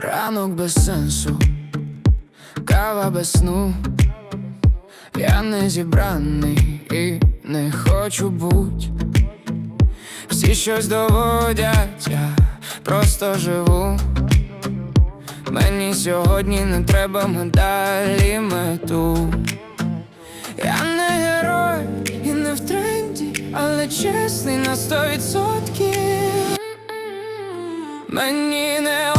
Ранок без сенсу, кава без сну. Я не зібраний і не хочу буть. Всі щось доводять, я просто живу. Мені сьогодні не треба медалі мету. Я не герой і не в тренді, але чесний на сто відсотків. Мені не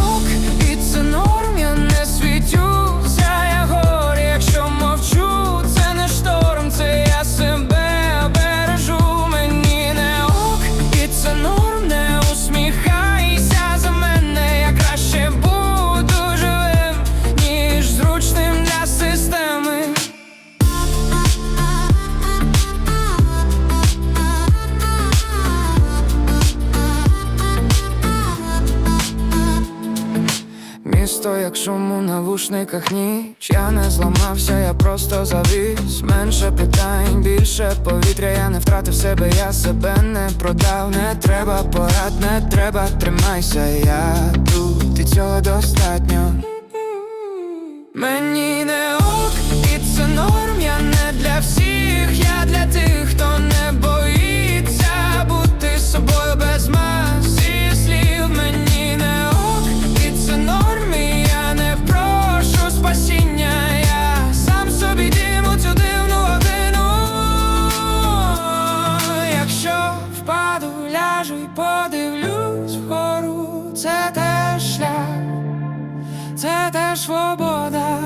Місто, як шум у навушниках ніч. Я не зламався, я просто завіс Менше питань, більше повітря, я не втратив себе, я себе не продав, не треба порад, не треба, тримайся, я тут, і цього достатньо. Мені не теж свобода.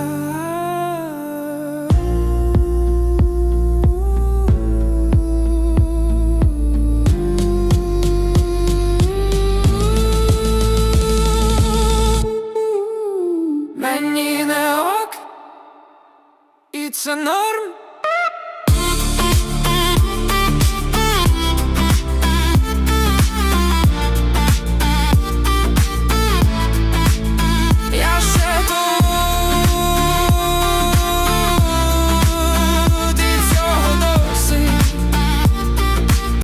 Мені не ок, і це норм.